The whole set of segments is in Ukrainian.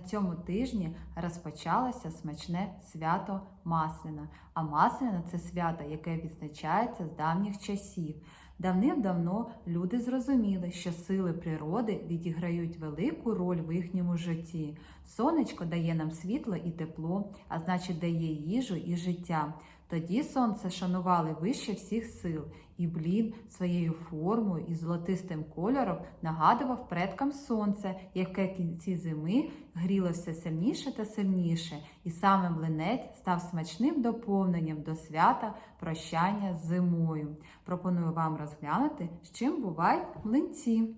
цьому тижні розпочалося смачне свято Масляна. А Масляна це свято, яке відзначається з давніх часів. Давним-давно люди зрозуміли, що сили природи відіграють велику роль в їхньому житті. Сонечко дає нам світло і тепло, а значить дає їжу і життя. Тоді сонце шанували вище всіх сил, і блін своєю формою і золотистим кольором нагадував предкам сонце, яке кінці зими гріло все сильніше та сильніше, і саме млинець став смачним доповненням до свята прощання з зимою. Пропоную вам розглянути, з чим бувають млинці.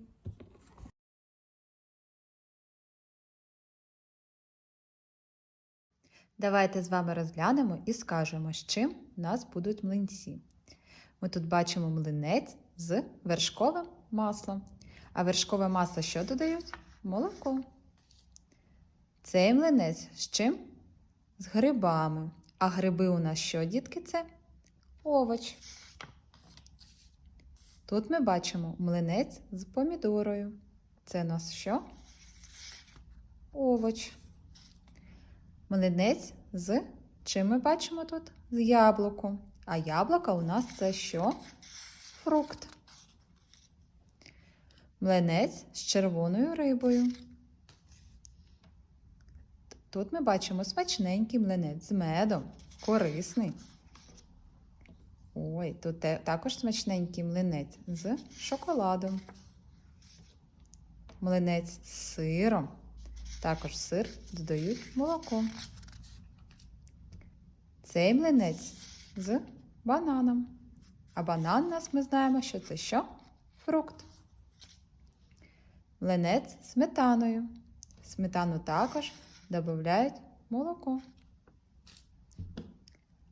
Давайте з вами розглянемо і скажемо, з чим у нас будуть млинці. Ми тут бачимо млинець з вершковим маслом. А вершкове масло що додають? Молоко. Цей млинець з чим? З грибами. А гриби у нас що, дітки, це? Овоч. Тут ми бачимо млинець з помідорою. Це у нас що? Овоч. Млинець з чим ми бачимо тут? З яблуком. А яблука у нас це що? Фрукт. Млинець з червоною рибою. Тут ми бачимо смачненький млинець з медом, корисний. Ой, тут також смачненький млинець з шоколадом. Млинець з сиром. Також сир додають молоко. Цей млинець з бананом. А банан нас ми знаємо, що це що? Фрукт. Млинець сметаною. Сметану також додають молоко.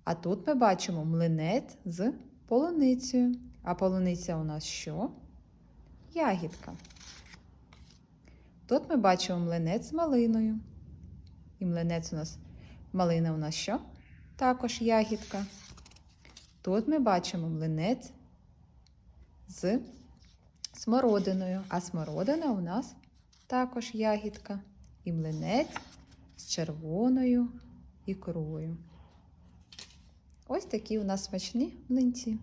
А тут ми бачимо млинець з полуницею. А полуниця у нас що? Ягідка. Тут ми бачимо млинець з малиною. І млинець у нас малина у нас що? Також ягідка. Тут ми бачимо млинець з смородиною, а смородина у нас також ягідка. І млинець з червоною ікрою. Ось такі у нас смачні млинці.